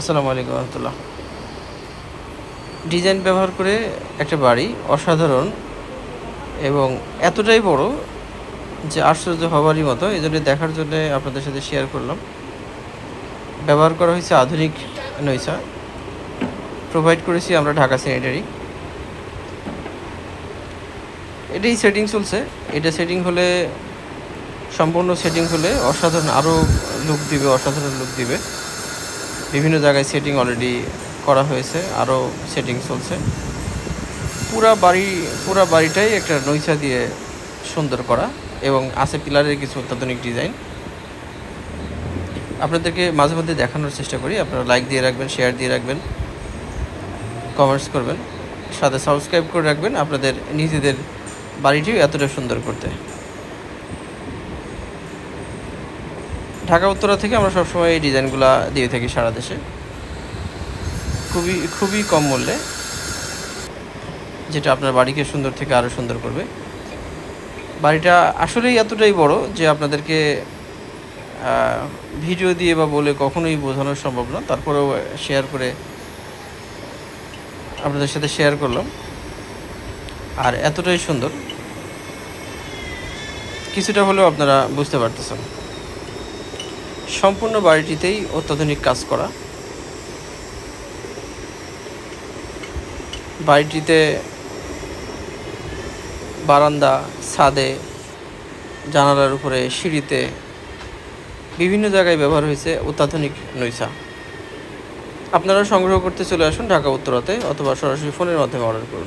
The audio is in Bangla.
আসসালামু আলাইকুম রহমতুল্লাহ। ডিজাইন ব্যবহার করে একটা বাড়ি অসাধারণ এবং এতটাই বড় যে আশ্চর্য হবারই মতো এই জন্য দেখার জন্য আপনাদের সাথে শেয়ার করলাম। ব্যবহার করা হয়েছে আধুনিক নৈশা। প্রোভাইড করেছি আমরা ঢাকা স্যানিটারি এটাই সেটিং চলছে। এটা সেটিং হলে, সম্পূর্ণ সেটিং হলে অসাধারণ, আরও লুক দিবে, অসাধারণ লুক দিবে। বিভিন্ন জায়গায় সেটিং অলরেডি করা হয়েছে আরও সেটিং চলছে। পুরা বাড়ি, পুরা বাড়িটাই একটা নৈচা দিয়ে সুন্দর করা এবং আছে পিলারের কিছু অত্যাধুনিক ডিজাইন আপনাদেরকে মাঝে মধ্যে দেখানোর চেষ্টা করি, আপনারা লাইক দিয়ে রাখবেন শেয়ার দিয়ে রাখবেন কমেন্টস করবেন, সাথে সাবস্ক্রাইব করে রাখবেন আপনাদের নিজেদের বাড়িটিও এতটা সুন্দর করতে। ঢাকা, উত্তরা থেকে আমরা সবসময় এই ডিজাইনগুলো দিয়ে থাকি সারা দেশে। খুবই খুবই কম মূল্যে। যেটা আপনার বাড়িকে সুন্দর থেকে আরও সুন্দর করবে। বাড়িটা আসলেই এতটাই বড় যে আপনাদেরকে ভিডিও দিয়ে বা বলে কখনোই বোঝানো সম্ভব না। তারপরেও শেয়ার করে আপনাদের সাথে শেয়ার করলাম। আর এতটাই সুন্দর, কিছুটা হলেও আপনারা বুঝতে পারতেছেন। সম্পূর্ণ বাড়িটিতেই অত্যাধুনিক কাজ করা। বাড়িটিতে বারান্দা, ছাদে, জানালার উপরে, সিঁড়িতে বিভিন্ন জায়গায় ব্যবহার হয়েছে অত্যাধুনিক নৈশা আপনারা সংগ্রহ করতে চলে আসুন ঢাকা উত্তরাতে অথবা সরাসরি ফোনের মাধ্যমে অর্ডার করুন।